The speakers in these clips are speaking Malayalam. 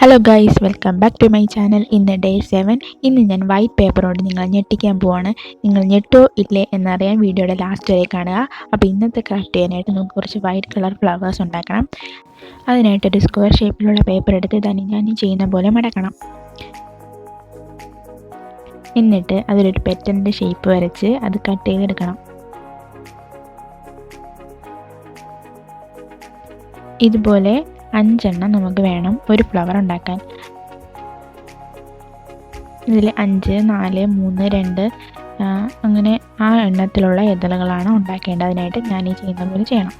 Hello guys welcome back to my channel ഇന്ന് ഡേ സെവൻ ഇന്ന് ഞാൻ വൈറ്റ് പേപ്പറോട് നിങ്ങൾ ഞെട്ടിക്കാൻ പോവാണ്. നിങ്ങൾ ഞെട്ടോ ഇല്ലേ എന്നറിയാൻ വീഡിയോയുടെ ലാസ്റ്റ് വരെ കാണുക. അപ്പോൾ ഇന്നത്തെ ക്രാഫ്റ്റ് ചെയ്യാനായിട്ട് നമുക്ക് കുറച്ച് വൈറ്റ് കളർ ഫ്ലവേഴ്സ് ഉണ്ടാക്കണം. അതിനായിട്ട് ഒരു സ്ക്വയർ ഷേപ്പിലുള്ള പേപ്പർ എടുത്ത് തന്നെ ഞാൻ ചെയ്യുന്ന പോലെ മടക്കണം. എന്നിട്ട് അതിലൊരു പെറ്റന്റെ ഷേപ്പ് വരച്ച് അത് കട്ട് ചെയ്തെടുക്കണം. ഇതുപോലെ അഞ്ചെണ്ണം നമുക്ക് വേണം ഒരു ഫ്ലവർ ഉണ്ടാക്കാൻ. ഇതിൽ അഞ്ച് നാല് മൂന്ന് രണ്ട് അങ്ങനെ ആ എണ്ണത്തിലുള്ള ഇതളുകളാണ് ഉണ്ടാക്കേണ്ടതിനായിട്ട് ഞാൻ ഈ ചെയ്യുന്ന പോലെ ചെയ്യണം.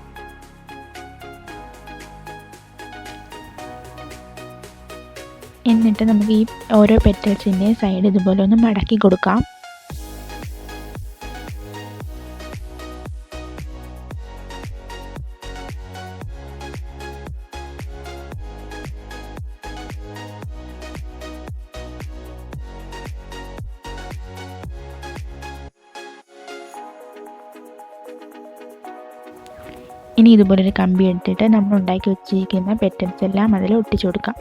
എന്നിട്ട് നമുക്ക് ഈ ഓരോ പെറ്റൽസിന്റെ സൈഡ് ഇതുപോലെ ഒന്ന് മടക്കി കൊടുക്കാം. ഇനി ഇതുപോലൊരു കമ്പി എടുത്തിട്ട് നമ്മൾ ഉണ്ടാക്കി വെച്ചിരിക്കുന്ന പെറ്റൻസ് എല്ലാം അതിൽ ഒട്ടിച്ചു കൊടുക്കാം.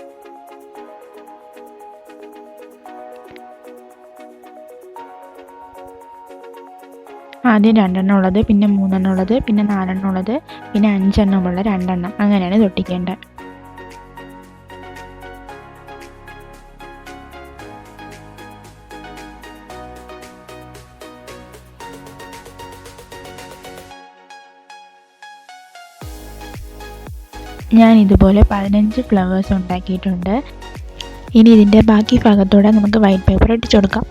ആദ്യം രണ്ടെണ്ണം ഉള്ളത് പിന്നെ മൂന്നെണ്ണം ഉള്ളത് പിന്നെ നാലെണ്ണം ഉള്ളത് പിന്നെ അഞ്ചെണ്ണം ഉള്ള രണ്ടെണ്ണം. അങ്ങനെയാണ് ഇത് ഒട്ടിക്കേണ്ടത്. ഞാൻ ഇതുപോലെ പതിനഞ്ച് ഫ്ലവേഴ്സ് ഉണ്ടാക്കിയിട്ടുണ്ട്. ഇനി ഇതിന്റെ ബാക്കി ഭാഗത്തോടെ നമുക്ക് വൈറ്റ് പേപ്പർ ഒട്ടിച്ചു കൊടുക്കാം.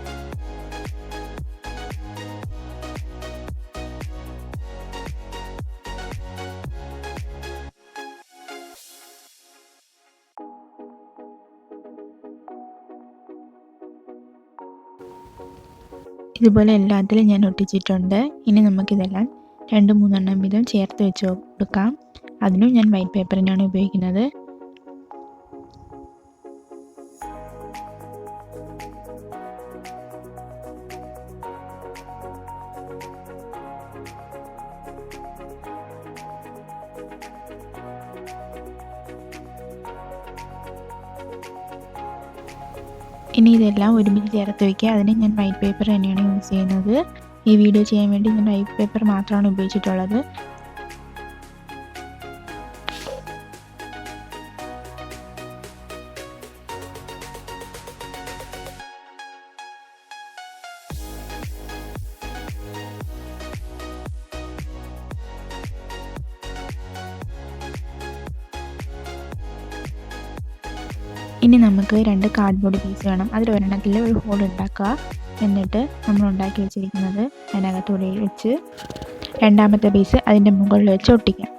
ഇതുപോലെ എല്ലാത്തിലും ഞാൻ ഒട്ടിച്ചിട്ടുണ്ട്. ഇനി നമുക്കിതെല്ലാം രണ്ട് മൂന്നെണ്ണം വീതം ചേർത്ത് വെച്ച് കൊടുക്കാം. അതിനും ഞാൻ വൈറ്റ് പേപ്പർ തന്നെയാണ് ഉപയോഗിക്കുന്നത്. ഇനി ഇതെല്ലാം ഒരുമിച്ച് ചേർത്ത് വയ്ക്കുക അതിന് ഞാൻ വൈറ്റ് പേപ്പർ തന്നെയാണ് യൂസ് ചെയ്യുന്നത്. ഈ വീഡിയോ ചെയ്യാൻ വേണ്ടി ഞാൻ വൈറ്റ് പേപ്പർ മാത്രമാണ് ഉപയോഗിച്ചിട്ടുള്ളത്. ഇനി നമുക്ക് രണ്ട് കാർഡ്ബോർഡ് പീസ് വേണം. അതിൽ ഒരെണ്ണത്തിൽ ഒരു ഹോൾ ഉണ്ടാക്കുക. എന്നിട്ട് നമ്മൾ ഉണ്ടാക്കി വെച്ചിരിക്കുന്നത് അതിനകത്തൂടെ വെച്ച് രണ്ടാമത്തെ പീസ് അതിന്റെ മുകളിൽ വെച്ച് ഒട്ടിക്കാം.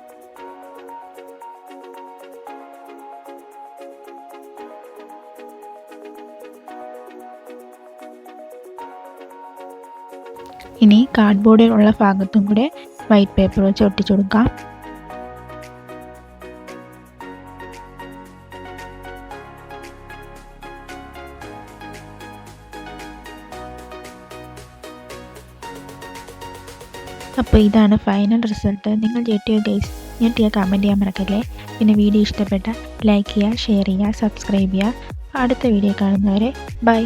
ഇനി കാർഡ്ബോർഡിലുള്ള ഭാഗത്തും കൂടെ വൈറ്റ് പേപ്പർ വെച്ച് ഒട്ടിച്ചു കൊടുക്കാം. അപ്പോൾ ഇതാണ് ഫൈനൽ റിസൾട്ട് നിങ്ങൾ ഞെട്ടിയോ ഗൈസ് ഞെട്ടിയ കമന്റ് ചെയ്യാൻ മറക്കല്ലേ? പിന്നെ വീഡിയോ ഇഷ്ടപ്പെട്ട ലൈക്ക് ചെയ്യുക ഷെയർ ചെയ്യുക സബ്സ്ക്രൈബ് ചെയ്യുക. അടുത്ത വീഡിയോ കാണുന്നവരെ ബൈ